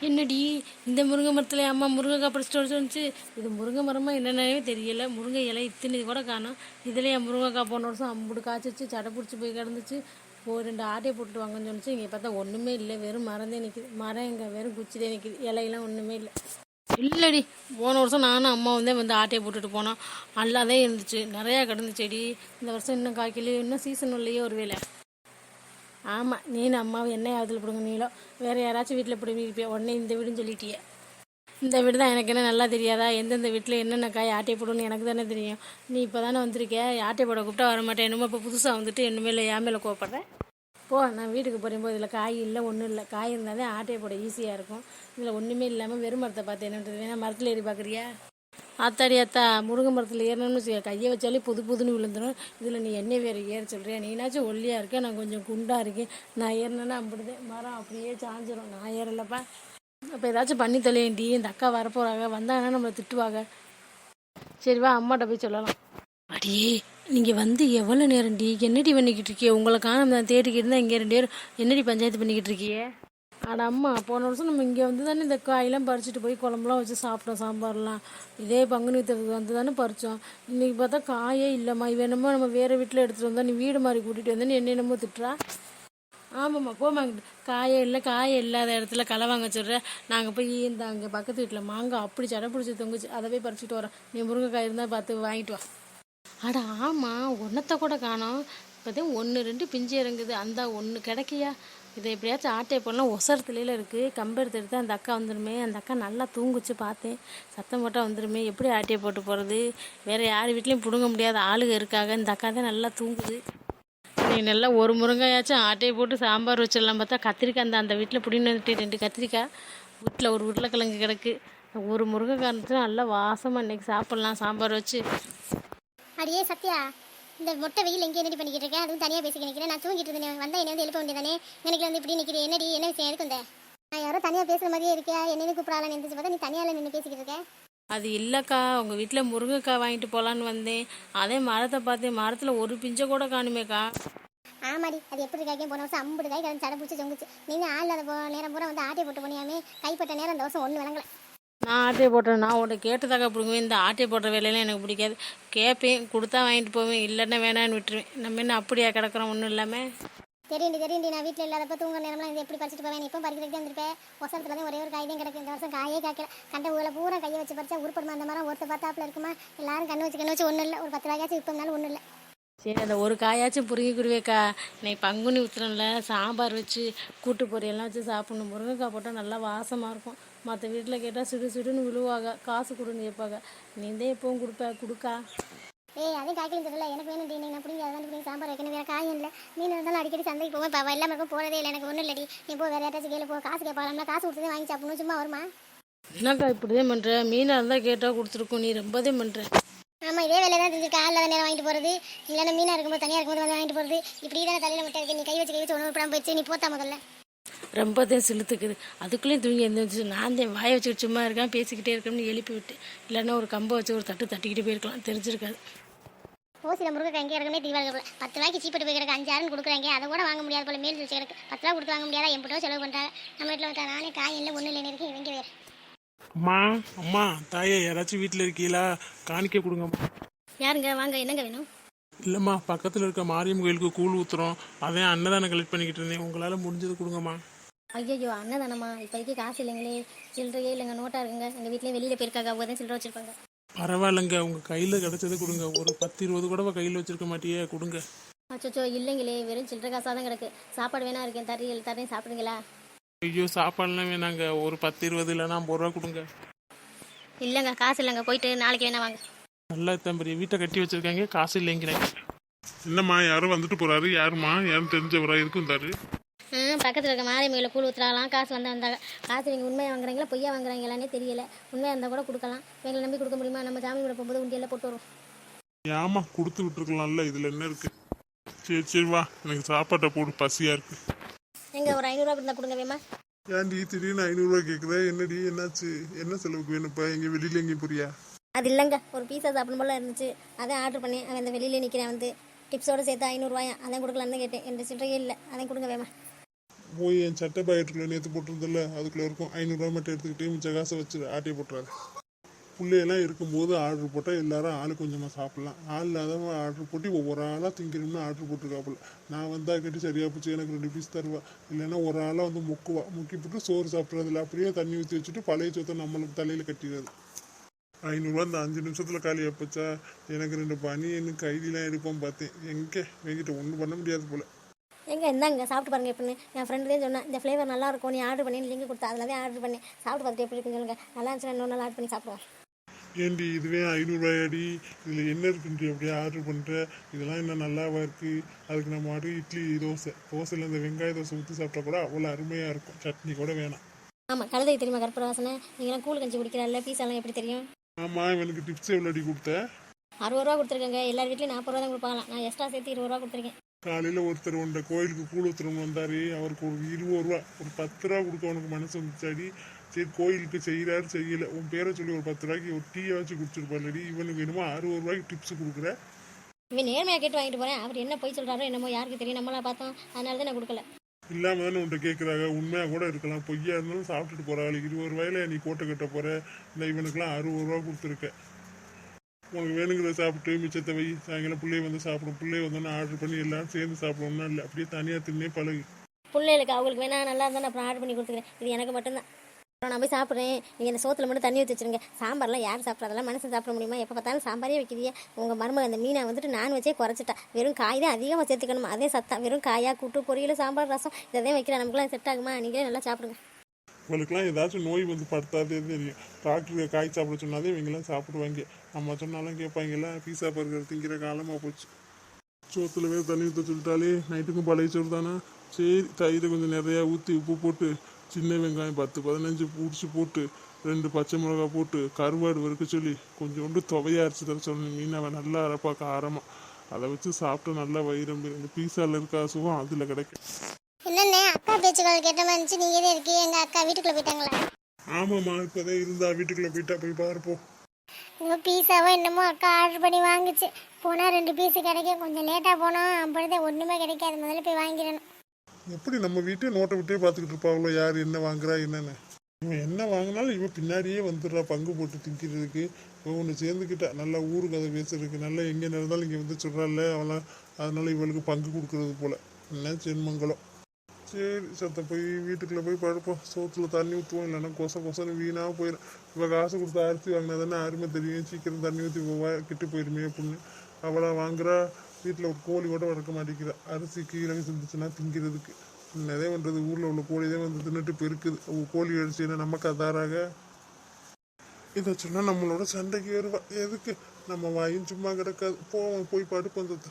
என்னடி இந்த முருங்கை மரத்தில் அம்மா முருங்கைக்காய் பறிச்சுட்டு வர சொன்னிச்சு இது முருங்கை மரமாக என்னென்னவே தெரியல. முருங்கை இலை இத்தனை கூட காணும். இதில் என் முருங்கைக்காய் போன வருஷம் அம்புடு காய்ச்சிச்சு சடை பிடிச்சி போய் கிடந்துச்சு. ஒரு ரெண்டு ஆட்டையை போட்டுட்டு வாங்கன்னு சொன்னிச்சு இங்கே பார்த்தா ஒன்றுமே இல்லை. வெறும் மரந்தே நிற்கிது மரம் இங்கே வெறும் குச்சிதே நிற்கிது இலையெல்லாம் ஒன்றுமே இல்லை. இல்லைடி. போன வருஷம் நானும் அம்மா வந்து வந்து ஆட்டையை போட்டுட்டு போனோம். நல்லாதான் இருந்துச்சு. நிறையா கிடந்து செடி இந்த வருஷம் இன்னும் காய்க்கலையோ இன்னும் சீசன் இல்லையே ஒரு வேலை ஆமாம் நீ அம்மாவை என்ன யாவத்தில் பிடுங்க நீளோ வேறு யாராச்சும் வீட்டில் பிடுங்கிருப்பியா உடனே இந்த வீடுன்னு சொல்லிட்டியே. இந்த வீடு தான் எனக்கு என்ன நல்லா தெரியாதா? எந்தெந்த வீட்டில் என்னென்ன காய் ஆட்டை போடுன்னு எனக்கு தானே தெரியும். நீ இப்போ தானே வந்திருக்கிய ஆட்டை போட கூப்பிட்டா வர மாட்டேன் என்னமோ இப்போ புதுசாக வந்துட்டு என்னமே இல்லை என் மேலே கோவப்படுறேன் போ நான் வீட்டுக்கு போகும்போது இதில் காய் இல்லை ஒன்றும் இல்லை. காய் இருந்தால் தான் ஆட்டையை போட ஈஸியாக இருக்கும். இதில் ஒன்றுமே இல்லாமல் வெறும் மரத்தை பார்த்து என்னன்றது வேணால் மரத்தில் ஏறி பார்க்குறியா? ஆத்தாடி அத்தா முருங்கை மரத்தில் ஏறணும்னு வச்சுக்க கையை வச்சாலே புது புதுன்னு விழுந்துடும் இதில் நீ என்ன வேறு ஏற சொல்கிறியா நீனாச்சும் ஒல்லியாக இருக்கேன் நான் கொஞ்சம் குண்டாக இருக்கேன். நான் ஏறினேன்னா அப்படிதான் மரம் அப்படியே சாஞ்சிரும். நான் ஏறலப்பா. அப்போ ஏதாச்சும் பண்ணி தொலையண்டி இந்த அக்கா வரப்போகிறாங்க வந்தாங்கன்னா நம்மளை திட்டுவாங்க. சரி வா அம்மாட்ட போய் சொல்லலாம். அடியே நீங்கள் வந்து எவ்வளோ நேரம்டி? என்னடி பண்ணிக்கிட்டு இருக்கியே? உங்களை நான் தேடிக்கிட்டு இருந்தால் இங்கே ரெண்டு பேரும் என்னடி பஞ்சாயத்து பண்ணிக்கிட்டு இருக்கியே? அட அம்மா போன வருஷம் நம்ம இங்கே வந்து தானே இந்த காயெல்லாம் பறிச்சுட்டு போய் குழம்புலாம் வச்சு சாப்பிட்டோம் சாம்பார்லாம். இதே பங்குனி வந்து தானே பறித்தோம் இன்னைக்கு பார்த்தா காயே இல்லைம்மா. வேணுமோ நம்ம வேறு வீட்டில் எடுத்துகிட்டு வந்தோம் நீ வீடு மாதிரி கூட்டிகிட்டு வந்தேன்னு என்ன என்னமோ திட்டுறா. ஆமாம்மா போமா காயே இல்லை காயே இல்லாத இடத்துல களை வாங்க சொல்கிற நாங்கள் போய் இந்த அங்கே பக்கத்து வீட்டில் மாங்காய் அப்படி சடை பிடிச்சி தொங்குச்சு. அதை போய் பறிச்சுட்டு வரோம். நீ முருங்கைக்காய் இருந்தால் பார்த்து வாங்கிட்டு வா. அட ஆமாம் ஒன்றத்தை கூட காணோம். இப்போதான் ஒன்று ரெண்டு பிஞ்சு இறங்குது. அந்த ஒன்று கிடைக்கியா? இதை எப்படியாச்சும் ஆட்டை போடலாம் ஒசரத்துலையில இருக்குது கம்பெடுத்து எடுத்து அந்த அக்கா வந்துருமே அந்த அக்கா நல்லா தூங்குச்சு பார்த்தேன். சத்தம் போட்டால் வந்துருமே எப்படி ஆட்டையை போட்டு போகிறது வேறு யார் வீட்லேயும் பிடுங்க முடியாத ஆளுங்க இருக்காங்க. இந்த அக்கா தான் நல்லா தூங்குது. நீ நல்லா ஒரு முருங்கையாச்சும் ஆட்டையை போட்டு சாம்பார் வச்சிடலாம் பார்த்தா கத்திரிக்காய் அந்த அந்த வீட்டில் பிடின்னு வந்துட்டு ரெண்டு கத்திரிக்காய். வீட்டில் ஒரு உருளைக்கிழங்கு கிடக்கு. ஒரு முருங்கைக்காய் இருந்துச்சுன்னா நல்லா வாசமாக இன்றைக்கி சாப்பிட்லாம் சாம்பார் வச்சு. அடியே சத்யா இந்த மொட்டை வெயில் எங்கே என்னடி பண்ணிக்கிட்டு இருக்கேன் அதுவும் தனியாக பேசிக்க நிற்கிறேன் நான் தூங்கிட்டு இருந்தேன். வந்தா என்ன வந்து எழுப்ப வேண்டியதானே? எனக்கு வந்து இப்படி நிற்கிறேன் என்னடி? என்ன விஷயம்? இருக்கு இந்த நான் யாரோ தனியாக பேசுகிற மாதிரியே இருக்கியா? என்னன்னு கூப்பிடாலாம் நினைச்சு பார்த்தா நீ தனியால நின்று பேசிக்கிட்டு இருக்க? அது இல்லைக்கா. உங்கள் வீட்டில் முருங்கைக்காய் வாங்கிட்டு போகலான்னு வந்தேன். அதே மரத்தை பார்த்தேன் மரத்தில் ஒரு பிஞ்சை கூட காணுமேக்கா. ஆமாடி. அது எப்படி இருக்காக்கே போன வருஷம் ஐம்பது காய் கிடந்து சடை பிடிச்சி தொங்குச்சு. நீங்கள் ஆள் இல்லாத போ நேரம் பூரா வந்து ஆட்டை போட்டு போனியாமே. கைப்பட்ட நேரம் இந்த வருஷம் ஒன்று விளங்கல. நான் ஆட்டையை போட்டேன். நான் உன்ட்ட கேட்டதாக பிடிக்குவேன் இந்த ஆட்டையை போடுற வேலையெல்லாம் எனக்கு பிடிக்காது. கேட்பேன் கொடுத்தா வாங்கிட்டு போவேன். இல்லைன்னா வேணான்னு விட்டுருவேன். நம்ம என்ன அப்படியா கிடக்குறோம்? ஒன்றும் இல்லாமல் தெரியுண்டி தெரியுண்டி நான் வீட்டில் இல்லாதப்ப தூங்குற நேரம்லாம் இது எப்படி பறிச்சிட்டு போவேன்? இப்போ பறிக்கிறதுக்கு தான் இருப்பேன் ஒசரத்துல தான் ஒரே ஒரு காய் தான் கிடக்கு. இந்த வருஷம் காயே காய்க்கல கண்ட ஊரில் பூரா கையை வச்சு பறிச்சா உருப்படுமா அந்த மரம் ஒருத்த பார்த்தாப்புல இருக்குமா? எல்லாரும் கண்ணு வச்சு கண்ணு வச்சு ஒன்றும் இல்லை. ஒரு பத்து ரூபாய்க்காச்சும் விற்போம்னாலும் ஒன்றும் இல்லை. சரி அந்த ஒரு காயாச்சும் புரிங்கி குருவேக்கா இன்னைக்கு பங்குனி உத்திரம்ல சாம்பார் வச்சு கூட்டு பொரியெல்லாம் வச்சு சாப்பிடணும். முருங்கைக்காய் போட்டால் நல்லா வாசமாக இருக்கும். மற்ற வீட்டில் கேட்டால் சுடு சுடுன்னு விழுவாங்க. காசு கொடுன்னு கேட்பாங்க நீ தான் எப்பவும் கொடுப்ப. கொடுக்கா. ஏய் அதையும் காய்க்கலும் தெரியல எனக்கு வேணும் நீ நான் பிடிங்க அதான் பிடிங்க. சாம்பார் வைக்கணும் வேறு காயும் இல்லை. மீன் இருந்தாலும் அடிக்கடி சந்தைக்கு போவேன். இப்போ இல்லாமல் இருக்கும் போகிறதே இல்லை. எனக்கு ஒன்றும் இல்லடி. நீ போ வேறு யாராச்சும் கேளு போ. காசு கேட்பாங்க காசு கொடுத்ததே வாங்கி சாப்பிடணும். சும்மா வருமா? என்னக்கா இப்படிதான் பண்ணுற மீனாக இருந்தால் கேட்டால் கொடுத்துருக்கோம். நீ ரொம்பதே பண்ணுற ஆமாம் இதே வேலையை தான் செஞ்சிருக்கா ஆள் இல்லாத நேரம் வாங்கிட்டு போகிறது இல்லைன்னா மீனாக இருக்கும்போது தனியாக இருக்கும்போது வந்து வாங்கிட்டு போகிறது இப்படி தானே தலையில் முட்டை இருக்கு நீ கை வச்சு கை வச்சு உணவு படம் போயிடுச்சு. நீ போத்தா முதல்ல. ரொம்பதான் செலுத்துக்குது. அதுக்குள்ளேயும் தூங்கி எழுந்திரிச்சு நான் தான் வாயை வச்சுக்கிட்டு சும்மா இருக்கேன் பேசிக்கிட்டே இருக்கேன்னு எழுப்பி விட்டு இல்லைன்னா ஒரு கம்பை வச்சு ஒரு தட்டு தட்டிக்கிட்டு போயிருக்கலாம். தெரிஞ்சிருக்காது. ஓசியில் முருங்கை எங்கே கிடக்குனே தீவாளி போல. பத்து ரூபாய்க்கு சீப்பிட்டு போய் கிடக்கு அஞ்சாயிரம் கொடுக்குறாங்க. அதை கூட வாங்க முடியாது போல. மேல் வச்சு கிடக்கு. பத்து ரூபா கொடுத்து வாங்க முடியாதா? என் செலவு பண்ணுறாங்க நம்ம வீட்டில் வந்தா நானே காய் இல்லை ஒன்றும் இல்லைன்னு இருக்கேன். இவங்க வேறு. அம்மா அம்மா தாயே யாராச்சும் வீட்டில் இருக்கீங்களா? காணிக்க கொடுங்கம்மா. யாருங்க? வாங்க. என்னங்க வேணும்? இல்லைம்மா பக்கத்தில் இருக்க மாரியம் கோயிலுக்கு கூழ் ஊற்றுறோம் அதான் அன்னதானம் கலெக்ட் பண்ணிக்கிட்டு இருந்தேன். உங்களால் முடிஞ்சது கொடுங்கம்மா. ஐயோ அண்ணதானம்மா இப்போதைக்கு காசு இல்லைங்களே. சில்லறையே இல்லைங்க நோட்டாக இருக்குங்க. எங்கள் வீட்டிலே வெளியில் போயிருக்காங்க அவங்க தான் சில்லறை வச்சிருப்பாங்க. பரவாயில்லைங்க உங்கள் கையில் கிடச்சது கொடுங்க. ஒரு பத்து இருபது கூட கையில் வச்சிருக்க மாட்டியே கொடுங்க. அச்சோ இல்லைங்களே வெறும் சில்லறை காசாக தான் கிடக்கு. சாப்பாடு வேணா இருக்கேன் தரீங்க தரேன் சாப்பிடுங்களா ஐயோ சாப்பாடுலாம் வேணாங்க. ஒரு பத்து இருபது இல்லைன்னா ஐம்பது ரூபா கொடுங்க. இல்லைங்க காசு இல்லைங்க போயிட்டு நாளைக்கு வேணா வாங்க. நல்லா பெரிய வீட்டை கட்டி வச்சிருக்காங்க காசு இல்லைங்கிறாங்க என்னம்மா யாரும் வந்துட்டு போறாரு? யாரும்மா? யாரும் தெரிஞ்சவரா? இருக்கும் தாரு ம் பக்கத்தில் இருக்க மாரியம்மையில் கூழ் ஊற்றுறாங்களாம் காசு வந்தா வந்தாங்க காசு நீங்கள் உண்மையாக வாங்குறாங்களா பொய்யா வாங்குறாங்களானே தெரியல. உண்மையாக இருந்தால் கூட கொடுக்கலாம். எங்களை நம்பி கொடுக்க முடியுமா? நம்ம சாமி கூட போகும்போது உண்டியெல்லாம் போட்டு வரும். ஏமா கொடுத்து விட்டுருக்கலாம்ல. இதுல என்ன இருக்கு? சரி சரி வா. எனக்கு சாப்பாட்டை போடு. பசியா இருக்கு. எங்க ஒரு ஐநூறுரூவா இருந்தால் கொடுங்க வேமா. ஏன்டி திடீர்னு ஐநூறுரூவா கேட்குற என்னடி என்னாச்சு? என்ன செலவுக்கு வேணும்ப்பா? எங்க வெளியில எங்கேயும் போறியா? அது இல்லைங்க. ஒரு பீஸா சாப்பிடும் போல இருந்துச்சு. அதான் ஆர்டர் பண்ணேன். அவன் அந்த வெளியில நிற்கிறேன் வந்து. டிப்ஸோடு சேர்த்து ஐநூறுரூவாயா அதான் கொடுக்கலான்னு கேட்டேன். என் சில்லறையே இல்லை. அதான் கொடுங்க வேமா. போய் என் சட்டை பாக்கெட்டுக்குள்ள நேற்று போட்டிருந்தில்ல அதுக்குள்ள இருக்கும். ஐநூறுரூவா மட்டும் எடுத்துக்கிட்டு மிச்ச காசை வச்சு ஆட்டியை போட்டுறாரு பிள்ளையெல்லாம் இருக்கும்போது ஆர்டர் போட்டால் எல்லாரும் ஆளு கொஞ்சமாக சாப்பிட்லாம். ஆள் இல்லாதவங்க ஆர்டர் போட்டு ஒவ்வொரு ஆளாக திங்கணும்னு ஆர்டர் போட்டுருக்காப்புல. நான் வந்தா கட்டி சரியாக போச்சு எனக்கு ரெண்டு பீஸ் தருவா. இல்லைன்னா ஒரு ஆளாக வந்து முக்குவா. முக்கி போட்டு சோறு சாப்பிட்றதில்ல. அப்படியே தண்ணி ஊற்றி வச்சுட்டு பழைய சொத்தை நம்மளுக்கு தலையில் கட்டிடுறது. ஐநூறுரூவா இந்த அஞ்சு நிமிஷத்தில் காலி ஆப்பச்சா எனக்கு ரெண்டு பனியனு கைதிலாம் எடுப்போம் பார்த்தேன். எங்கே? என்கிட்ட ஒன்றும் பண்ண முடியாது போல. எங்க இந்தாங்க சாப்பிட்டு பாருங்க எப்படின்னு. என் ஃப்ரெண்டு தான் சொன்னேன் இந்த ஃப்ளேவர் நல்லா இருக்கும் நீ ஆர்டர் பண்ணி லிங்க் கொடுத்தா அதில் தான் ஆர்டர் பண்ணேன் சாப்பிட்டு பார்த்துட்டு எப்படி இருக்குன்னு நல்லா இருந்துச்சுன்னா இன்னொரு நாள் ஆர்டர் பண்ணி சாப்பிடுவோம். ஏண்டி இதுவே ஐநூறுரூவாயாடி இதில் என்ன இருக்குன்ட்டு அப்படியே ஆர்டர் பண்ணுற இதெல்லாம் என்ன நல்லாவா இருக்குது அதுக்கு நம்ம மாட்டு இட்லி தோசை. தோசையில் இந்த வெங்காய தோசை ஊற்றி சாப்பிட்டா கூட அவ்வளோ அருமையாக இருக்கும். சட்னி கூட வேணாம். ஆமாம் கழுதை தெரியுமா கற்பூர வாசனை நீங்களாம் கூழ் கஞ்சி குடிக்கிறல்ல பீஸாலாம் எப்படி தெரியும்? ஆமாம் இவனுக்கு டிப்ஸ் எவ்வளோடி கொடுத்த அறுபது ரூபா கொடுத்துருக்கேங்க. எல்லார் வீட்லையும் நாற்பது ரூபா தான் கொடுப்பாங்களாம். நான் எக்ஸ்ட்ரா சேர்த்து இருபது ரூபா கொடுத்துருக்கேன். காலையில் ஒருத்தர் உண்ட கோயிலுக்கு கூழ் ஊத்துறவங்க வந்தார். அவருக்கு ஒரு இருபது ரூபா ஒரு பத்து ரூபா கொடுக்க அவனுக்கு மனசு வந்துச்சாடி. சரி கோயிலுக்கு செய்கிறாரு செய்யலை. உன் பேரை சொல்லி ஒரு பத்து ரூபாய்க்கு ஒரு டீயை வச்சு குடிச்சிருப்பாடி இவனுக்கு என்னமோ அறுபது ரூபாய்க்கு டிப்ஸ் கொடுக்குற. இவன் நேர்மையாக கேட்டு வாங்கிட்டு போகிறேன் அவர் என்ன போய் சொல்கிறாரோ என்னமோ யாருக்கு தெரியும். நம்மளா பார்த்தோம். அதனால தான் நான் கொடுக்கல. இல்லாம தானே உன்ட்ட கேட்குறாங்க உண்மையாக கூட இருக்கலாம். பொய்யா இருந்தாலும் சாப்பிட்டுட்டு போகிறாள் இருபது ரூபாயில நீ கோட்டை கட்ட போகிற இல்லை இவனுக்குலாம் அறுபது ரூபா கொடுத்துருக்க. உனக்கு வேணுங்கிறத சாப்பிட்டு மிச்சத்தை வை. சாயங்காலம் பிள்ளைய வந்து சாப்பிடும். பிள்ளைய வந்தோன்னே ஆர்டர் பண்ணி எல்லாரும் சேர்ந்து சாப்பிடணும்னா இல்லை. அப்படியே தனியாக தின்னே பழகு. பிள்ளைகளுக்கு அவங்களுக்கு வேணா நல்லா இருந்தால் நான் அப்புறம் ஆர்டர் பண்ணி கொடுத்துக்கிறேன். இது எனக்கு மட்டும்தான். நான் போய் சாப்பிட்றேன். நீங்கள் இந்த சோத்துல மட்டும் தண்ணி ஊற்றி வச்சுருங்க. சாம்பார்லாம் யார் சாப்பிட்றதெல்லாம் மனசு சாப்பிட முடியுமா? எப்போ பார்த்தாலும் சாம்பாரே வைக்கிறியே. உங்கள் மருமக அந்த மீனை வந்துட்டு நான் வச்சே குறைச்சிட்டா. வெறும் காய் தான் அதிகமாக சேர்த்துக்கணும்? அதே சத்தா வெறும் காயாக கூட்டு பொரியல் சாம்பார் ரசம். இதை வைக்கிறேன். நமக்குலாம் செட் ஆகுமா? நீங்களே நல்லா சாப்பிடுங்க. உங்களுக்குலாம் ஏதாச்சும் நோய் வந்து படுத்தாதே தெரியும். டாக்டருக்கு காய் சாப்பிட சொன்னாதே இவங்கெல்லாம் சாப்பிடுவாங்க. நம்ம சொன்னாலும் கேட்பாங்கல்ல பீஸா பர்கர் திங்கிற காலமாக போச்சு. சோத்தில் வேறு தண்ணி ஊற்ற சொல்லிட்டாலே நைட்டுக்கும் பழைய சோறு தானே? சரி தயிரை கொஞ்சம் நிறையா ஊற்றி உப்பு போட்டு சின்ன வெங்காயம் பத்து பதினஞ்சு பிடிச்சி போட்டு ரெண்டு பச்சை மிளகா போட்டு கருவாடு வறுக்க சொல்லி கொஞ்சோண்டு துவையா அரைச்சி தர சொன்னேன். மீன் அவன் நல்லா அரைப்பா காரமாக அதை வச்சு சாப்பிட்டு நல்லா வயிறம் இந்த பீஸாவில் இருக்க சுகம் அதில் கிடைக்கும். என்னண்ணே அக்கா பேச்சுக்கள் கேட்ட மாதிரி இருந்துச்சு. நீங்கள் தான் இருக்கீங்க? எங்கள் அக்கா வீட்டுக்குள்ளே போயிட்டாங்களா? ஆமாம்மா இப்போதான் இருந்தா வீட்டுக்குள்ளே போயிட்டா போய் பாருப்போம் உங்கள் பீஸாவோ என்னமோ அக்கா ஆர்டர் பண்ணி வாங்குச்சு. போனால் ரெண்டு பீஸு கிடைக்கும். கொஞ்சம் லேட்டாக போனோம் அப்படிதான் ஒன்றுமே கிடைக்காது. முதல்ல போய் வாங்கிடணும். எப்படி நம்ம வீட்டே நோட்டை விட்டே பார்த்துக்கிட்டு இருப்பாங்களோ? யார் என்ன வாங்குறா என்னென்னு. இவன் என்ன வாங்கினாலும் இவன் பின்னாடியே வந்துடுறா பங்கு போட்டு திங்கிறதுக்கு இவன் ஒன்று சேர்ந்துக்கிட்டா நல்லா ஊரு கதை பேசுறதுக்கு நல்லா எங்கே நடந்தாலும் இங்கே வந்து சொல்கிறாள் அவளை அதனால இவளுக்கு பங்கு கொடுக்கறது போல். என்ன சென்மங்கலம். சரி சத்த போய் வீட்டுக்குள்ளே போய் படுப்போம். சோத்துல தண்ணி ஊற்றுவோம் இல்லைன்னா கொச கொசன்னு வீணாக போயிடும் இவள் காசு கொடுத்து அரிசி வாங்கினா தானே அருமை தெரியும். சீக்கிரம் தண்ணி ஊற்றி கிட்டு போயிருமே அப்படின்னு. அவளை வாங்குறா வீட்டில் ஒரு கோழி கூட வளர்க்க மாட்டேங்கிறா அரிசி கீழே செஞ்சிச்சுன்னா திங்கிறதுக்கு. என்னதே பண்ணுறது ஊரில் உள்ள கோழிதே வந்து தின்னுட்டு பெருக்குது. அவங்க கோழி அடிச்சுன்னா நமக்கு அதாராக இதை சொன்னால் நம்மளோட சண்டைக்கு வருவா எதுக்கு? நம்ம வாயும் சும்மா கிடக்காது. போவோம் போய் பாட்டு தத்து.